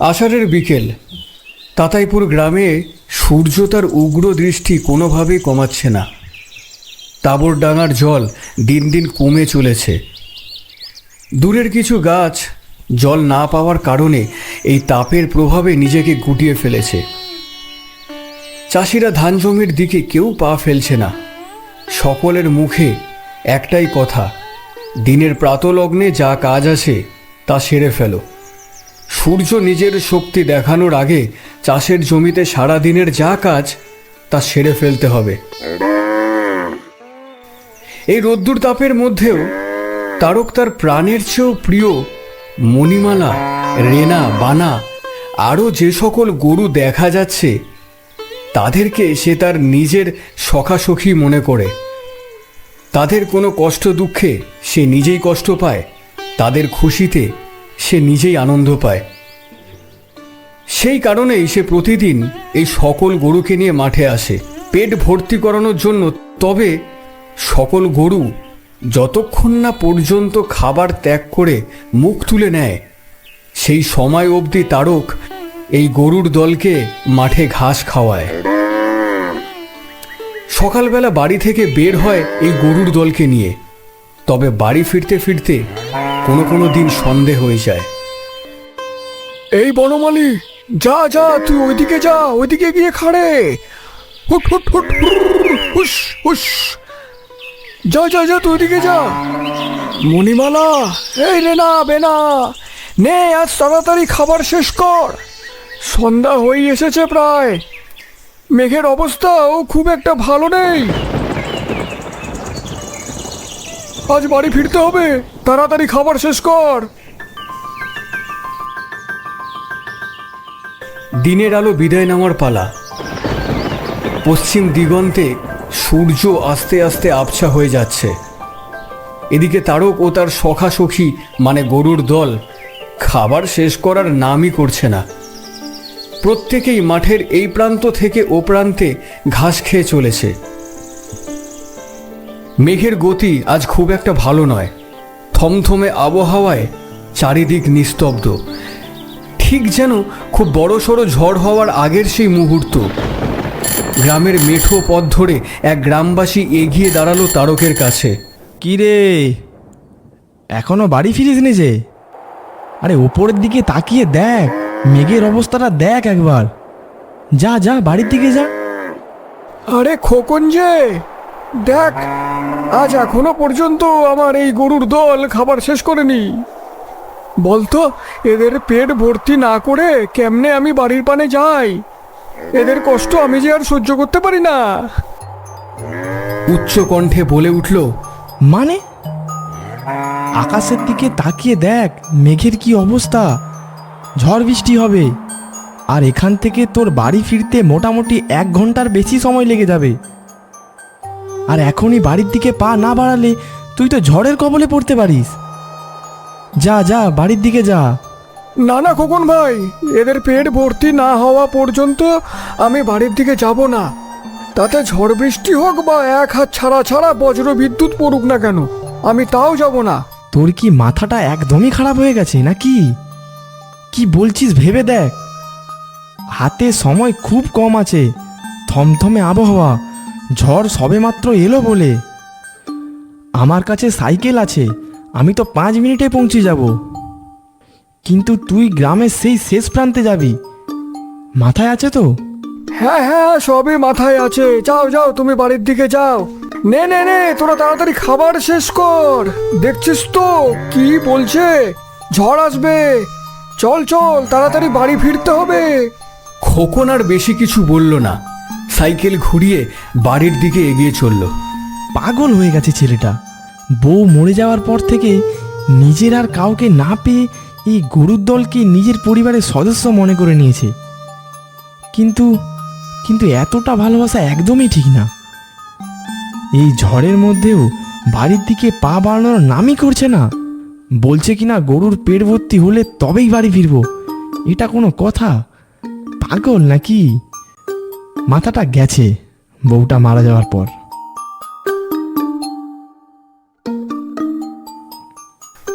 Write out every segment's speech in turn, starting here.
আষাঢ়ের বিকেল। তাতাইপুর গ্রামে সূর্য তার উগ্র দৃষ্টি কোনোভাবেই কমাচ্ছে না। তাবরডাঙার জল দিন দিন কমে চলেছে। দূরের কিছু গাছ জল না পাওয়ার কারণে এই তাপের প্রভাবে নিজেকে গুটিয়ে ফেলেছে। চাষিরা ধান জমির দিকে কেউ পা ফেলছে না। সকলের মুখে একটাই কথা, দিনের প্রাতলগ্নে যা কাজ আছে তা সেরে ফেলো। সূর্য নিজের শক্তি দেখানোর আগে চাষের জমিতে সারা দিনের যা কাজ, তা সেরে ফেলতে হবে। এই রোদ্দুর তাপের মধ্যেও তারক তার প্রাণের চেয়েও প্রিয় মণিমালা, রেনা, বানা, আরও যে সকল গরু দেখা যাচ্ছে, তাদেরকে সে তার নিজের সখাসখী মনে করে। তাদের কোনো কষ্ট দুঃখে সে নিজেই কষ্ট পায়, তাদের খুশিতে সে নিজেই আনন্দ পায়। সেই কারণেই সে প্রতিদিন এই সকল গরুকে নিয়ে মাঠে আসে। পেট ভর্তি করানোর জন্য তবে সকল গরু যতক্ষণ না পর্যন্ত খাবার ত্যাগ করে মুখ তুলে নেয়, সেই সময় অবধি তারক এই গরুর দলকে মাঠে ঘাস খাওয়ায়। সকালবেলা বাড়ি থেকে বের হয় এই গরুর দলকে নিয়ে। তবে বাড়ি ফিরতে ফিরতে কোনো কোনো দিন সন্ধে হয়ে যায়। এই বনমালী, যা যা, তুই ওইদিকে যা, ওইদিকে গিয়ে খাড়ে। হুট হুট হুট হুস হুস যা যা যা, তুই ওইদিকে যা। মণিমালা, এই রে না, বেনা। নে, আজ তাড়াতাড়ি খাবার শেষ কর। সন্ধ্যা হয়ে এসেছে প্রায়। মেঘের অবস্থাও খুব একটা ভালো নেই। আজ বাড়ি ফিরতে হবে। তাড়াতাড়ি খাবার শেষ কর। দিনের আলো বিদায় নেওয়ার পালা। পশ্চিম দিগন্তে সূর্য আস্তে আস্তে আবছা হয়ে যাচ্ছে। এদিকে তারক ও তার সখা সখী মানে গরুর দল, খাবার শেষ করার নামই করছে না। প্রত্যেকেই মাঠের এই প্রান্ত থেকে ও প্রান্তে ঘাস খেয়ে চলেছে। মেঘের গতি আজ খুব একটা ভালো নয়। থমথমে আবহাওয়ায় চারিদিক নিস্তব্ধ। ঠিক যেন খুব বড় সড়ো ঝড় হওয়ার আগের সেই মুহূর্ত। গ্রামের মেঠো পথ ধরে এক গ্রামবাসী এগিয়ে দাঁড়াল তারকের কাছে। কি রে? এখনও বাড়ি ফিরিসনি যে? আরে ওপরের দিকে তাকিয়ে দেখ। মেঘের অবস্থাটা দেখ একবার। যা যা বাড়ির দিকে যা। আরে খোকন যে! দেখ, আজ এখনও পর্যন্ত আমার এই গরুর দল খাবার শেষ করেনি। বলতো, এদের পেট ভর্তি না করে কেমনে আমি বাড়ির পানে যাই? এদের কষ্ট আমি যে আর সহ্য করতে পারি না। উচ্চ কণ্ঠে বলে উঠল মানে? আকাশের দিকে তাকিয়ে দেখ, মেঘের কি অবস্থা। ঝড় বৃষ্টি হবে। আর এখান থেকে তোর বাড়ি ফিরতে মোটামুটি এক ঘণ্টার বেশি সময় লেগে যাবে। আর এখনই বাড়ির দিকে পা না বাড়ালে তুই তো ঝড়ের কবলে পড়তে পারিস। যা যা বাড়ির দিকে যা। না না খোকন ভাই এদের পেট ভর্তি না হওয়া পর্যন্ত আমি বাড়ির দিকে যাব না। তাতে ঝড় বৃষ্টি হোক বা এক হাত ছাড়া ছাড়া বজ্র বিদ্যুৎ পড়ুক না কেন আমি তাও যাব না। তোর কি মাথাটা একদমই খারাপ হয়ে গেছে নাকি? কি বলছিস ভেবে দেখ। হাতে সময় খুব কম আছে থমথমে আবহাওয়া। ঝড় সবেমাত্র এলো বলে। আমার কাছে সাইকেল আছে আমি তো পাঁচ মিনিটে পৌঁছে যাব। কিন্তু তুই গ্রামের সেই শেষ প্রান্তে যাবি। মাথায় আছে তো? হ্যাঁ হ্যাঁ সবই মাথায় আছে। যাও যাও তুমি বাড়ির দিকে যাও। নে নে নে তোরা তাড়াতাড়ি খাবার শেষ কর। দেখছিস তো কি বলছে? ঝড় আসবে। চল চল তাড়াতাড়ি বাড়ি ফিরতে হবে। খোকন আর বেশি কিছু বলল না। সাইকেল ঘুরিয়ে বাড়ির দিকে এগিয়ে চলল। পাগল হয়ে গেছে ছেলেটা। বউ মরে যাওয়ার পর থেকে নিজের আর কাউকে না পেয়ে এই গরুর দলকে নিজের পরিবারের সদস্য মনে করে নিয়েছে। কিন্তু কিন্তু এতটা ভালোবাসা একদমই ঠিক না। এই ঝড়ের মধ্যেও বাড়ির দিকে পা বাড়ানোর নামই করছে না। বলছে কিনা গরুর পেট ভর্তি হলে তবেই বাড়ি ফিরবো। এটা কোনো কথা? পাগল নাকি? মাথাটা গেছে বউটা মারা যাওয়ার পর।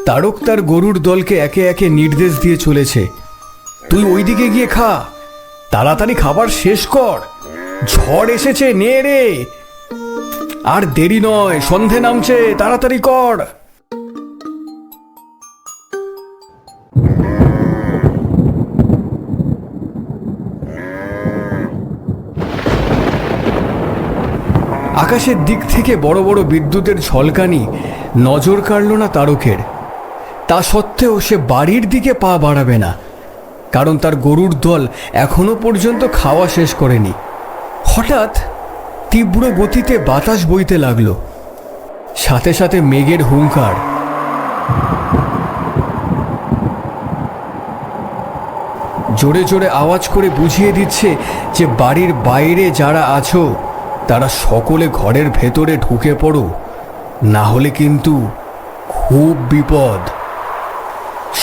তারক তার গরুর দলকে একে একে নির্দেশ দিয়ে চলেছে। তুই ওইদিকে গিয়ে খা। তাড়াতাড়ি খাবার শেষ কর। ঝড় এসেছে নে রে। আর দেরি নয়, সন্ধে নামছে, তাড়াতাড়ি কর। আকাশের দিক থেকে বড় বড় বিদ্যুতের ঝলকানি নজর কাড়ল না তারকের। তা সত্ত্বেও সে বাড়ির দিকে পা বাড়াবে না, কারণ তার গরুর দল এখনও পর্যন্ত খাওয়া শেষ করেনি। হঠাৎ তীব্র গতিতে বাতাস বইতে লাগল। সাথে সাথে মেঘের হুঙ্কার। জোরে জোরে আওয়াজ করে বুঝিয়ে দিচ্ছে যে বাড়ির বাইরে যারা আছো তারা সকলে ঘরের ভেতরে ঢুকে পড়ো, না হলে কিন্তু খুব বিপদ।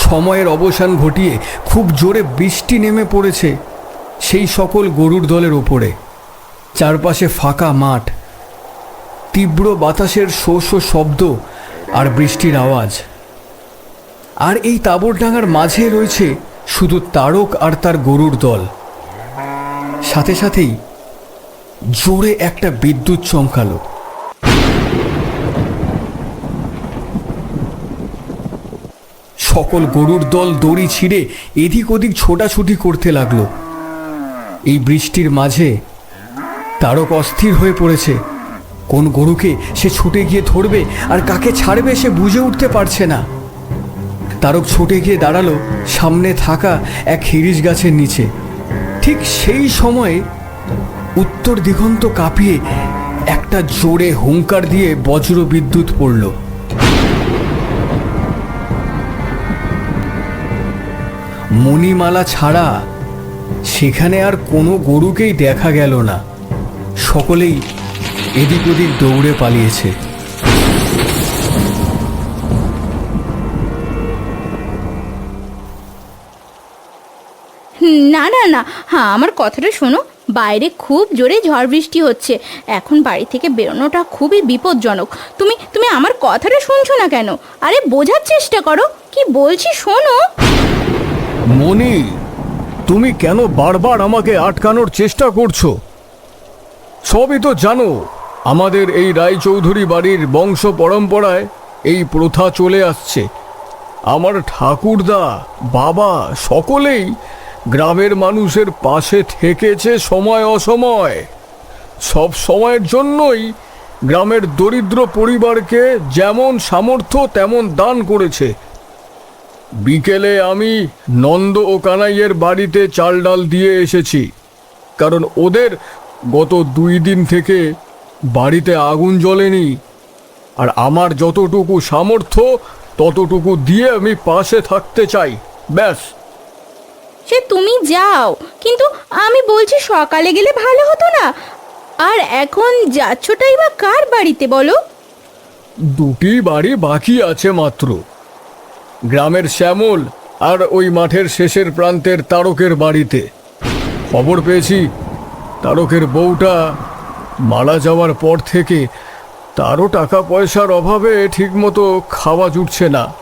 সময়ের অবসান ঘটিয়ে খুব জোরে বৃষ্টি নেমে পড়েছে সেই সকল গরুর দলের ওপরে। চারপাশে ফাঁকা মাঠ, তীব্র বাতাসের শো শো শব্দ আর বৃষ্টির আওয়াজ। আর এই তাবরডাঙ্গার মাঝে রয়েছে শুধু তারক আর তার গরুর দল। সাথে সাথেই জোরে একটা বিদ্যুৎ চমকালো। সকল গরুর দল দড়ি ছিঁড়ে এদিক ওদিক ছোটাছুটি করতে লাগল। এই বৃষ্টির মাঝে তারক অস্থির হয়ে পড়েছে। কোন গরুকে সে ছুটে গিয়ে ধরবে আর কাকে ছাড়বে সে বুঝে উঠতে পারছে না। তারক ছুটে গিয়ে দাঁড়াল সামনে থাকা এক হিরিশ গাছের নিচে। ঠিক সেই সময়ে উত্তর দিগন্ত কাঁপিয়ে একটা জোরে হুঙ্কার দিয়ে বজ্র বিদ্যুৎ পড়ল। মণিমালা ছাড়া সেখানে আর কোনো গরুকেই দেখা গেল না। সকলেই এদিক ওদিক দৌড়ে পালিয়েছে। না না না হ্যাঁ আমার কথাটা শোনো। বাইরে খুব জোরে ঝড় বৃষ্টি হচ্ছে। এখন বাড়ি থেকে বেরোনোটা খুবই বিপজ্জনক। তুমি তুমি আমার কথাটা শুনছো না কেন? আরে বোঝার চেষ্টা করো। কি বলছি শোনো? মণি তুমি কেন বারবার আমাকে আটকানোর চেষ্টা করছ? সবই তো জানো, আমাদের এই রায়চৌধুরী বাড়ির বংশ পরম্পরায় এই প্রথা চলে আসছে। আমার ঠাকুরদা, বাবা সকলেই গ্রামের মানুষের পাশে থেকেছে সময় অসময়। সব সময়ের জন্যই গ্রামের দরিদ্র পরিবারকে যেমন সামর্থ্য তেমন দান করেছে। বিকেলে আমি নন্দ ও কানাইয়ের বাড়িতে চাল ডাল দিয়ে এসেছি, কারণ ওদের গত দুই দিন থেকে বাড়িতে আগুন জ্বলেনি। আর আমার যতটুকু সামর্থ্য, ততটুকু দিয়ে আমি পাশে থাকতে চাই, ব্যাস। সে তুমি যাও। কিন্তু আমি বলছি সকালে গেলে ভালো হতো না। আর এখন যাচ্ছটাই বা কার বাড়িতে বলো? দুটি বাড়ি বাকি আছে মাত্র। গ্রামের শ্যামল আর ওই মাঠের শেষের প্রান্তের তারকের বাড়িতে। খবর পেয়েছি, তারকের বউটা মারা যাওয়ার পর থেকে তারও টাকা পয়সার অভাবে ঠিকমতো খাওয়া জুটছে না।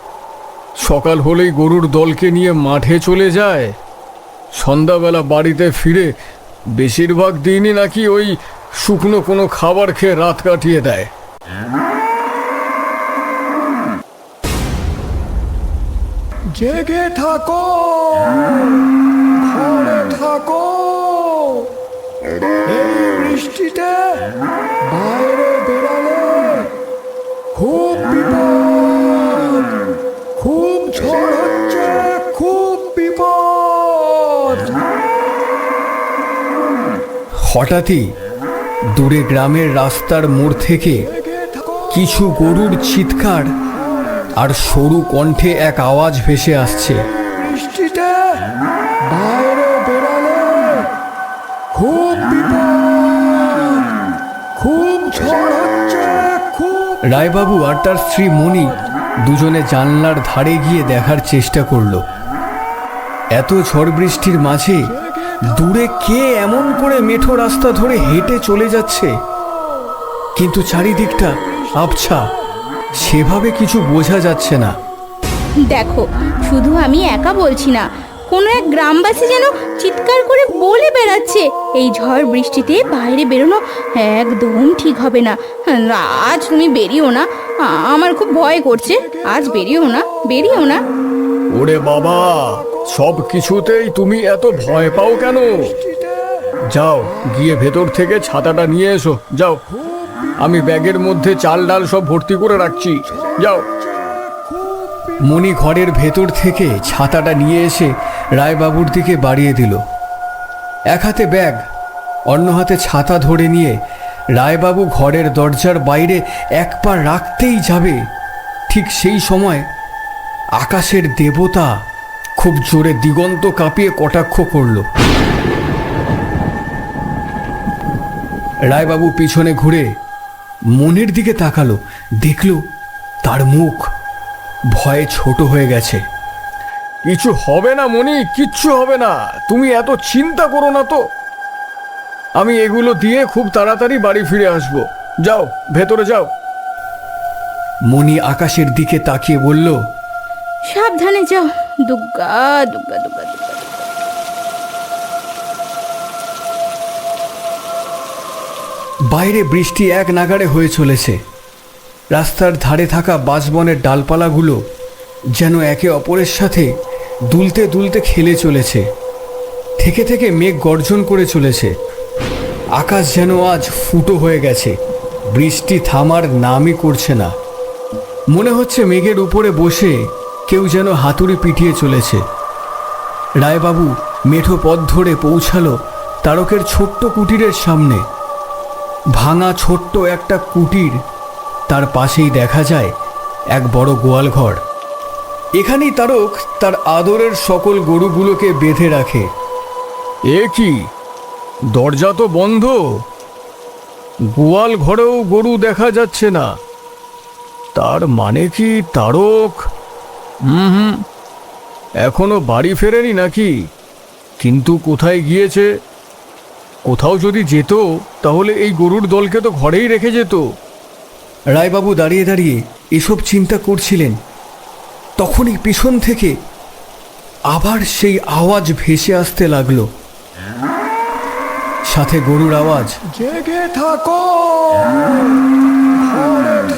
সকাল হলেই গরুর দলকে নিয়ে মাঠে চলে যায়। সন্ধ্যাবেলা বাড়িতে ফিরে বেশিরভাগ দিনই নাকি ওই শুকনো কোনো খাবার খেয়ে রাত কাটিয়ে দেয়। জেগে থাকো। থাকো। এই বৃষ্টিতে বাইরে বেরালে খুব বিপদ। হঠাৎই দূরে গ্রামের রাস্তার মোড় থেকে কিছু গরুর চিৎকার আর সরু কণ্ঠে এক আওয়াজ ভেসে আসছে। বাইরে খুব বিপদ খুব ঝড় হচ্ছে খুব রায়বাবু আর তার স্ত্রী মণি দুজনে জানলার ধারে গিয়ে দেখার চেষ্টা করল। এত ঝড় বৃষ্টির মাঝে দূরে কে এমন করে মেঠো রাস্তা ধরে হেঁটে চলে যাচ্ছে? কিন্তু চারিদিকটা আবছা। সেভাবে কিছু বোঝা যাচ্ছে না। দেখো, শুধু আমি একা বলছি না, কোনো এক গ্রামবাসী যেন চিৎকার করে বলে বেড়াচ্ছে। এই ঝড় বৃষ্টিতে বাইরে বেরোনো একদম ঠিক হবে না। আজ তুমি বেরিও না। আমার খুব ভয় করছে। আজ বেরিও না বেরিও না। ওরে বাবা, সব কিছুতেই তুমি এত ভয় পাও কেন? যাও, গিয়ে ভেতর থেকে ছাতাটা নিয়ে এসো। যাও, আমি ব্যাগের মধ্যে চাল ডাল সব ভর্তি করে রাখছি। যাও। মণি ঘরের ভেতর থেকে ছাতাটা নিয়ে এসে রায়বাবুর দিকে বাড়িয়ে দিল। এক হাতে ব্যাগ, অন্য হাতে ছাতা ধরে নিয়ে রায়বাবু ঘরের দরজার বাইরে এক পা রাখতেই যাবে। ঠিক সেই সময় আকাশের দেবতা খুব জোরে দিগন্ত কাঁপিয়ে কটাক্ষ করল। রায়বাবু পিছনে ঘুরে মনের দিকে তাকালো দেখল তার মুখ ভয়ে ছোট হয়ে গেছে। কিছু হবে না মনি কিচ্ছু হবে না তুমি এত চিন্তা করো না তো। আমি এগুলো দিয়ে খুব তাড়াতাড়ি বাড়ি ফিরে আসব। যাও ভেতরে যাও। মণি আকাশের দিকে তাকিয়ে বলল সাবধানে যাও। দুগ্গা দুগ্গা দুগ্গা দুগ্গা বাইরে বৃষ্টি এক নাগাড়ে হয়ে চলেছে। রাস্তার ধারে থাকা বাঁশবনের ডালপালাগুলো যেন একে অপরের সাথে দুলতে দুলতে খেলে চলেছে। থেকে থেকে মেঘ গর্জন করে চলেছে। আকাশ যেন আজ ফুটো হয়ে গেছে। বৃষ্টি থামার নামই করছে না। মনে হচ্ছে মেঘের উপরে বসে কেউ যেন হাতুড়ি পিটিয়ে চলেছে। রায়বাবু মেঠো পথ ধরে পৌঁছালো তারকের ছোট্ট কুটিরের সামনে। ভাঙা ছোট্ট একটা কুটির তার পাশেই দেখা যায় এক বড় গোয়াল ঘর। এখানেই তারক তার আদরের সকল গরুগুলোকে বেঁধে রাখে। এ কি? দরজা তো বন্ধ। গোয়াল ঘরেও গরু দেখা যাচ্ছে না। তার মানে কি তারক? হুম হুম। এখনও বাড়ি ফেরেনি নাকি? কিন্তু কোথায় গিয়েছে? কোথাও যদি যেত তাহলে এই গরুর দলকে তো ঘরেই রেখে যেত। রায়বাবু দাঁড়িয়ে দাঁড়িয়ে এসব চিন্তা করছিলেন। তখনই পিছন থেকে আবার সেই আওয়াজ ভেসে আসতে লাগল। সাথে গরুর আওয়াজ। জেগে থাকো!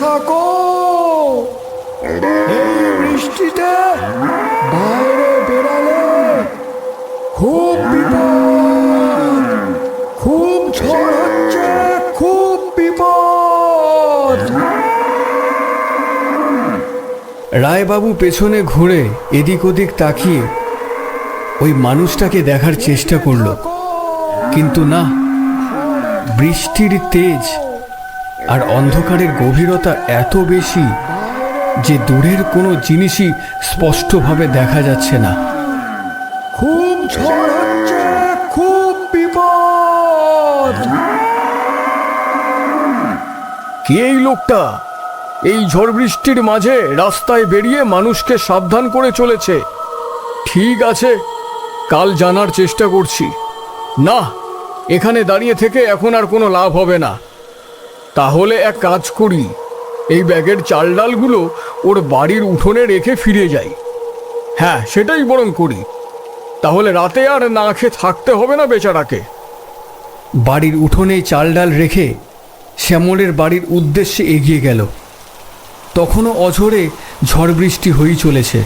থাকো! বৃষ্টিতে বাইরে বেরালে খুব বিপদ, খুব ঝড় হচ্ছে, খুব বিপদ। রায়বাবু পেছনে ঘুরে এদিক ওদিক তাকিয়ে ওই মানুষটাকে দেখার চেষ্টা করল। কিন্তু না, বৃষ্টির তেজ আর অন্ধকারের গভীরতা এত বেশি যে দূরের কোনো জিনিসই স্পষ্টভাবে দেখা যাচ্ছে না। খুব ঝড় হচ্ছে খুব বিপদ। কে এই লোকটা? এই ঝড় বৃষ্টির মাঝে রাস্তায় বেরিয়ে মানুষকে সাবধান করে চলেছে। ঠিক আছে কাল জানার চেষ্টা করছি। না এখানে দাঁড়িয়ে থেকে এখন আর কোনো লাভ হবে না। তাহলে এক কাজ করি। এই ব্যাগের চাল ডালগুলো ওর বাড়ির উঠোনে রেখে ফিরে যাই। হ্যাঁ সেটাই বরং করি। তাহলে রাতে আর না খেয়ে থাকতে হবে না বেচারাকে। বাড়ির উঠোনে চাল ডাল রেখে শ্যামলের বাড়ির উদ্দেশ্যে এগিয়ে গেল। তখনও অঝরে ঝড় বৃষ্টি হয়েই চলেছে।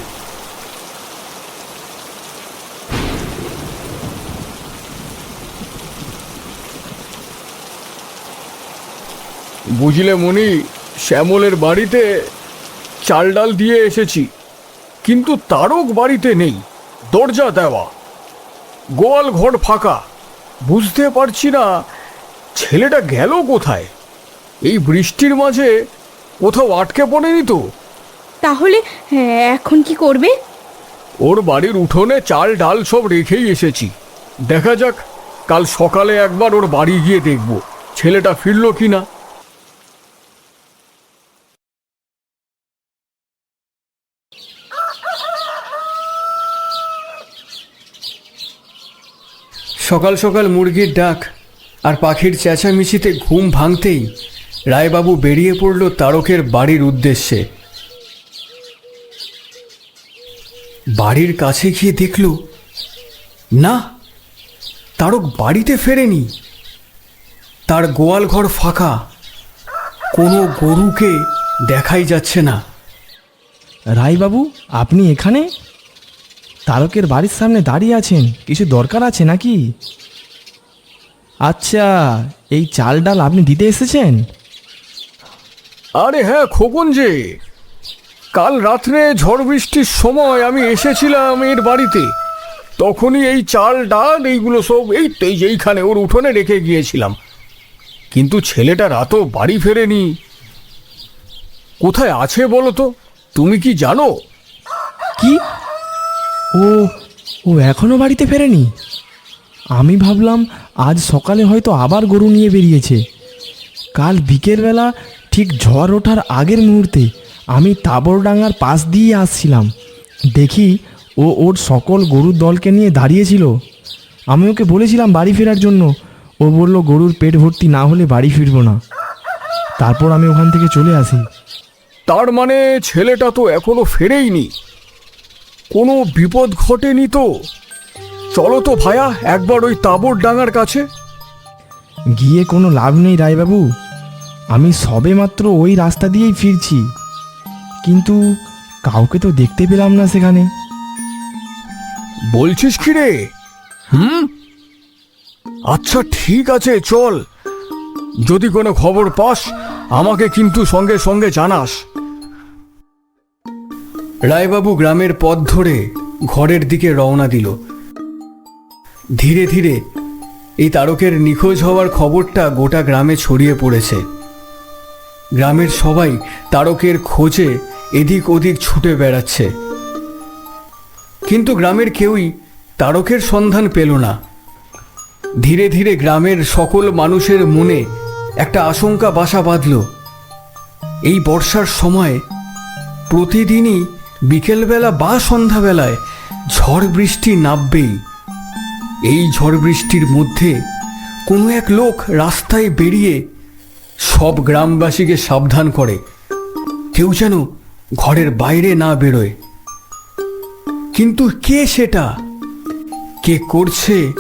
বুঝলে মনি শ্যামলের বাড়িতে চাল ডাল দিয়ে এসেছি কিন্তু তারক বাড়িতে নেই দরজা দেওয়া। গোয়াল ঘর ফাঁকা বুঝতে পারছি না ছেলেটা গেল কোথায়। এই বৃষ্টির মাঝে কোথাও আটকে পড়েনি তো? তাহলে হ্যাঁ, এখন কি করবে? ওর বাড়ির উঠোনে চাল ডাল সব রেখেই এসেছি। দেখা যাক কাল সকালে একবার ওর বাড়ি গিয়ে দেখব ছেলেটা ফিরল কি না সকাল সকাল মুরগির ডাক আর পাখির চেঁচামেচিতে ঘুম ভাঙতেই রায়বাবু বেরিয়ে পড়ল তারকের বাড়ির উদ্দেশ্যে। বাড়ির কাছে গিয়ে দেখল, না, তারক বাড়িতে ফেরেনি। তার গোয়াল ঘর ফাঁকা। কোনো গরুকে দেখাই যাচ্ছে না। রায়বাবু, আপনি এখানে? তারকের বাড়ির সামনে দাঁড়িয়ে আছেন। কিছু দরকার আছে নাকি? আচ্ছা এই চাল ডাল আপনি দিতে এসেছেন? আরে হ্যাঁ খোকন যে কাল রাত্রে ঝড় বৃষ্টির সময় আমি এসেছিলাম এর বাড়িতে। তখনই এই চাল ডাল এইগুলো সব এই তো এই যে এইখানে ওর উঠোনে রেখে গিয়েছিলাম। কিন্তু ছেলেটা রাতও বাড়ি ফেরেনি। কোথায় আছে বলো তো? তুমি কি জানো? কি? ও ও এখনও বাড়িতে ফেরেনি? আমি ভাবলাম আজ সকালে হয়তো আবার গরু নিয়ে বেরিয়েছে। কাল বিকেলবেলা ঠিক ঝড় ওঠার আগের মুহূর্তে আমি তাবরডাঙ্গার পাশ দিয়ে আসছিলাম। দেখি ও ওর সকল গরুর দলকে নিয়ে দাঁড়িয়েছিল। আমি ওকে বলেছিলাম বাড়ি ফেরার জন্য। ও বলল, গরুর পেট ভর্তি না হলে বাড়ি ফিরবো না। তারপর আমি ওখান থেকে চলে আসি। তার মানে ছেলেটা তো এখনও ফেরেইনি। কোনো বিপদ ঘটেনি তো। চলো তো ভায়া একবার ওই তাবর ডাঙার কাছে। গিয়ে কোনো লাভ নেই রায়বাবু। আমি সবে মাত্র ওই রাস্তা দিয়েই ফিরছি। কিন্তু কাউকে তো দেখতে পেলাম না সেখানে। বলছিস কি রে? হুম? আচ্ছা ঠিক আছে চল। যদি কোনো খবর পাস আমাকে কিন্তু সঙ্গে সঙ্গে জানাস। রায়বাবু গ্রামের পথ ধরে ঘরের দিকে রওনা দিল। ধীরে ধীরে এই তারকের নিখোঁজ হওয়ার খবরটা গোটা গ্রামে ছড়িয়ে পড়েছে। গ্রামের সবাই তারকের খোঁজে এদিক ওদিক ছুটে বেড়াচ্ছে। কিন্তু গ্রামের কেউই তারকের সন্ধান পেল না। ধীরে ধীরে গ্রামের সকল মানুষের মনে একটা আশঙ্কা বাসা বাঁধল। এই বর্ষার সময় প্রতিদিনই বিকেলবেলা বা সন্ধ্যাবেলায় ঝড় বৃষ্টি নামবেই। এই ঝড় বৃষ্টির মধ্যে কোনো এক লোক রাস্তায় বেরিয়ে সব গ্রামবাসীকে সাবধান করে। কেউ যেন ঘরের বাইরে না বেরোয়। কিন্তু কে সেটা? কে করছে?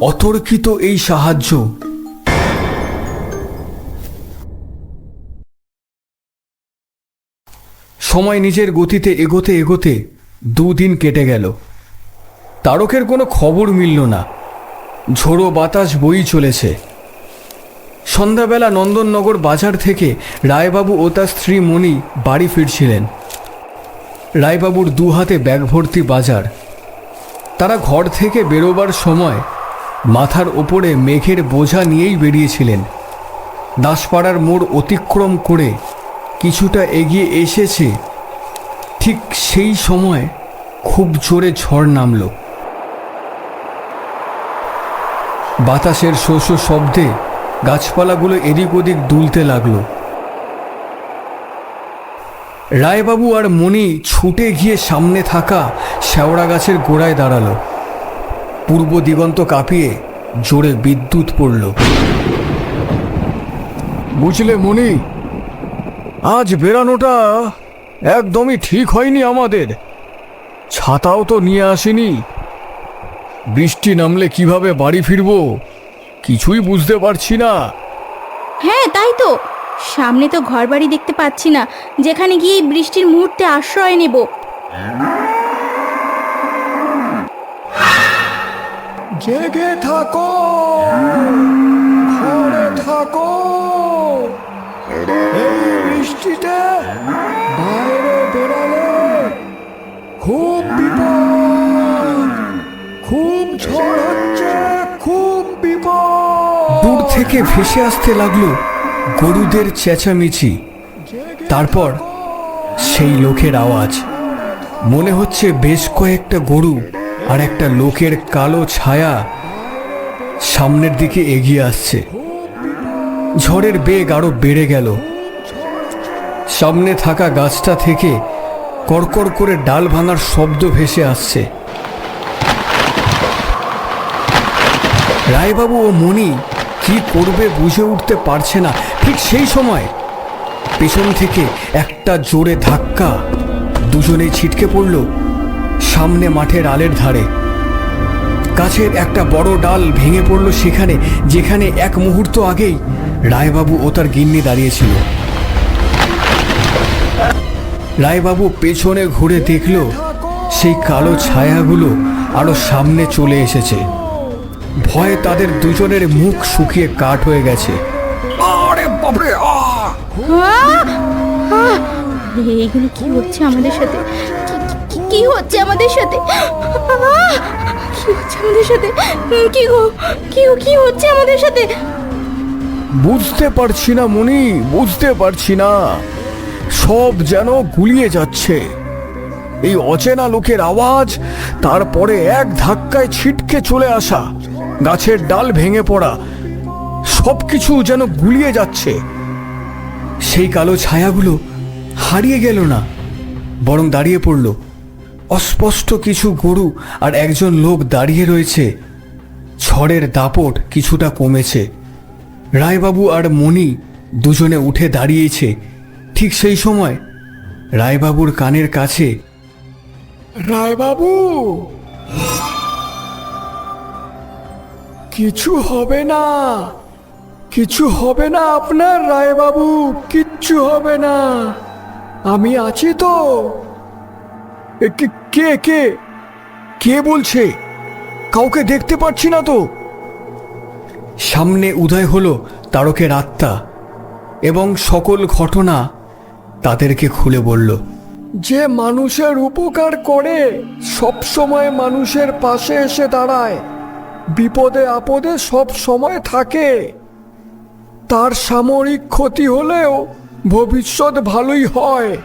অতর্কিত এই সাহায্য? সময় নিজের গতিতে এগোতে এগোতে দুদিন কেটে গেল। তারকের কোনো খবর মিলল না। ঝোড়ো বাতাস বই চলেছে। সন্ধ্যাবেলা নন্দননগর বাজার থেকে রায়বাবু ও তার স্ত্রী মণি বাড়ি ফিরছিলেন। রায়বাবুর দু হাতে ব্যাগ ভর্তি বাজার। তারা ঘর থেকে বেরোবার সময় মাথার ওপরে মেঘের বোঝা নিয়েই বেরিয়েছিলেন। দাসপাড়ার মোড় অতিক্রম করে কিছুটা এগিয়ে এসেছে। ঠিক সেই সময় খুব জোরে ঝড় নামল। বাতাসের শোষ শব্দে গাছপালাগুলো এদিক ওদিক দুলতে লাগল। রায়বাবু আর মণি ছুটে গিয়ে সামনে থাকা শ্যাওড়া গাছের গোড়ায় দাঁড়াল। পূর্ব দিগন্ত কাঁপিয়ে জোরে বিদ্যুৎ পড়ল। বুঝলে মণি আজ বেরানোটা একদমই ঠিক হয়নি আমাদের। ছাতাও তো নিয়ে আসিনি। বৃষ্টি নামলে কীভাবে বাড়ি ফিরবো? কিছুই বুঝতে পারছি না। হ্যাঁ তাই তো। সামনে তো ঘরবাড়ি দেখতে পাচ্ছি না। যেখানে গিয়ে বৃষ্টির মুহূর্তে আশ্রয় নেব। জেগে থাকো। ঘরে থাকো। বাইরে বেরালে খুব বিপদ, খুব ঝড় হচ্ছে, খুব বিপদ। দূর থেকে ভেসে আসতে লাগল গরুদের চেঁচামেচি। তারপর সেই লোকের আওয়াজ। মনে হচ্ছে বেশ কয়েকটা গরু আর একটা লোকের কালো ছায়া সামনের দিকে এগিয়ে আসছে। ঝড়ের বেগ আরও বেড়ে গেল। সামনে থাকা গাছটা থেকে কড়কড় করে ডাল ভাঙার শব্দ ভেসে আসছে। রায়বাবু ও মণি কি করবে বুঝে উঠতে পারছে না। ঠিক সেই সময় পেছন থেকে একটা জোরে ধাক্কা দুজনেই ছিটকে পড়ল সামনে মাঠের আলের ধারে। গাছের একটা বড় ডাল ভেঙে পড়ল সেখানে, যেখানে এক মুহূর্ত আগেই রায়বাবু ও তার গিন্নি দাঁড়িয়েছিল রায়বাবু পেছনে ঘুরে দেখল সেই কালো ছায়াগুলো আরও সামনে চলে এসেছে। ভয়ে তাদের দুজনের মুখ শুকিয়ে কাঠ হয়ে গেছে। আরে বাপরে! এইগুলো কি হচ্ছে আমাদের সাথে? কি- হচ্ছে আমাদের সাথে? কি হচ্ছে আমাদের সাথে? কি গো কি কি হচ্ছে আমাদের সাথে? বুঝতে পারছি না মনি বুঝতে পারছি না। সব যেন গুলিয়ে যাচ্ছে। এই অচেনা লোকের আওয়াজ, তারপরে এক ধাক্কায় ছিটকে চলে আসা, গাছের ডাল ভেঙে পড়া, সবকিছু যেন গুলিয়ে যাচ্ছে। সেই কালো ছায়াগুলো হারিয়ে গেল না, বরং দাঁড়িয়ে পড়ল। অস্পষ্ট কিছু গরু আর একজন লোক দাঁড়িয়ে রয়েছে। ঝড়ের দাপট কিছুটা কমেছে। রায়বাবু আর মণি দুজনে উঠে দাঁড়িয়েছে। ঠিক সেই সময় রায়বাবুর কানের কাছে রায়বাবু! কিছু হবে না! কিছু হবে না আপনার রায়বাবু! কিচ্ছু হবে না! আমি আছি তো! কে কে? কে বলছে? কাউকে দেখতে পাচ্ছি না তো! সামনে উদয় হলো তারকের আত্মা এবং সকল ঘটনা তাদেরকে খুলে বলল, যে মানুষের উপকার করে, সব সময় মানুষের পাশে এসে দাঁড়ায়। বিপদে আপদে সব সময় থাকে। তার সামরিক ক্ষতি হলেও ভবিষ্যৎ ভালোই হয়।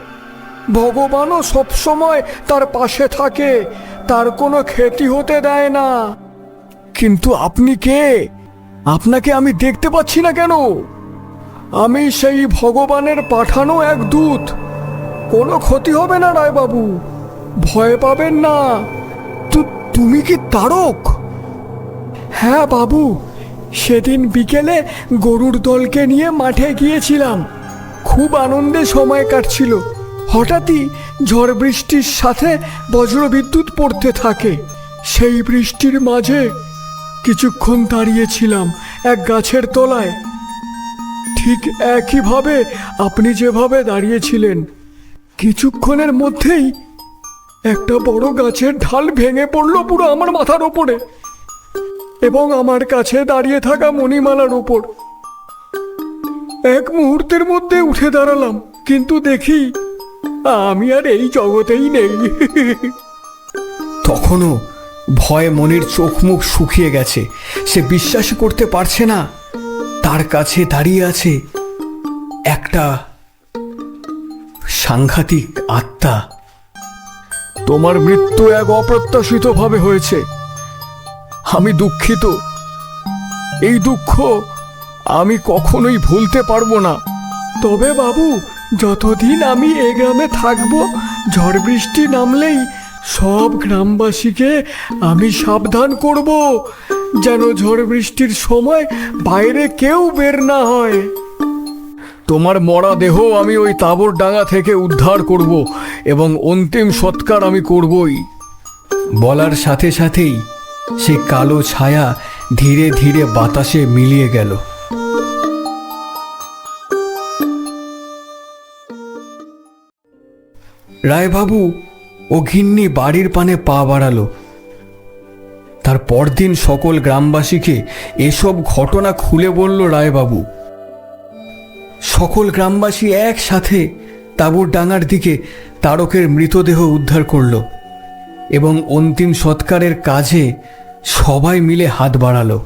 ভগবানও সব সময় তার পাশে থাকে, তার কোনো ক্ষতি হতে দেয় না। কিন্তু আপনি কে? আপনাকে আমি দেখতে পাচ্ছি না কেন? আমি সেই ভগবানের পাঠানো এক দূত। কোনো ক্ষতি হবে না, রায়বাবু। ভয় পাবেন না। তুমি কি তারক? হ্যাঁ বাবু। সেদিন বিকেলে গরুর দলকে নিয়ে মাঠে গিয়েছিলাম। খুব আনন্দে সময় কাটছিল। হঠাৎই ঝড় বৃষ্টির সাথে বজ্রবিদ্যুৎ পড়তে থাকে। সেই বৃষ্টির মাঝে কিছুক্ষণ দাঁড়িয়েছিলাম এক গাছের তলায়। ঠিক একইভাবে আপনি যেভাবে দাঁড়িয়েছিলেন, কিছুক্ষণের মধ্যেই একটা বড় গাছের ঢাল ভেঙে পড়ল পুরো আমার মাথার ওপরে এবং আমার কাছে দাঁড়িয়ে থাকা মণিমালার উপর এক মুহূর্তের মধ্যে উঠে দাঁড়ালাম, কিন্তু দেখি আমি আর এই জগতেই নেই। তখনও ভয়ে মনির চোখ মুখ শুকিয়ে গেছে। সে বিশ্বাস করতে পারছে না তার কাছে দাঁড়িয়ে আছে একটা সাংঘাতিক আত্মা। তোমার মৃত্যু এক অপ্রত্যাশিত ভাবে হয়েছে। আমি দুঃখিত। এই দুঃখ আমি কখনোই ভুলতে পারব না। তবে বাবু, যতদিন আমি এ গ্রামে থাকব, ঝড় বৃষ্টি নামলেই সব গ্রামবাসীকে আমি সাবধান করব। যেন ঝড় বৃষ্টির সময় বাইরে কেউ বের না হয়। তোমার মরা দেহ আমি ওই তাবর ডাঙা থেকে উদ্ধার করব এবং অন্তিম সৎকার আমি করবই। বলার সাথে সাথেই সে কালো ছায়া ধীরে ধীরে বাতাসে মিলিয়ে গেল। রায়বাবু ও ঘিন্নি বাড়ির পানে পা বাড়ালো। তার পরদিন সকল গ্রামবাসীকে এসব ঘটনা খুলে বলল রায়বাবু। সকল গ্রামবাসী একসাথে তাঁবুর ডাঙার দিকে তারকের মৃতদেহ উদ্ধার করল এবং অন্তিম সৎকারের কাজে সবাই মিলে হাত বাড়ালো।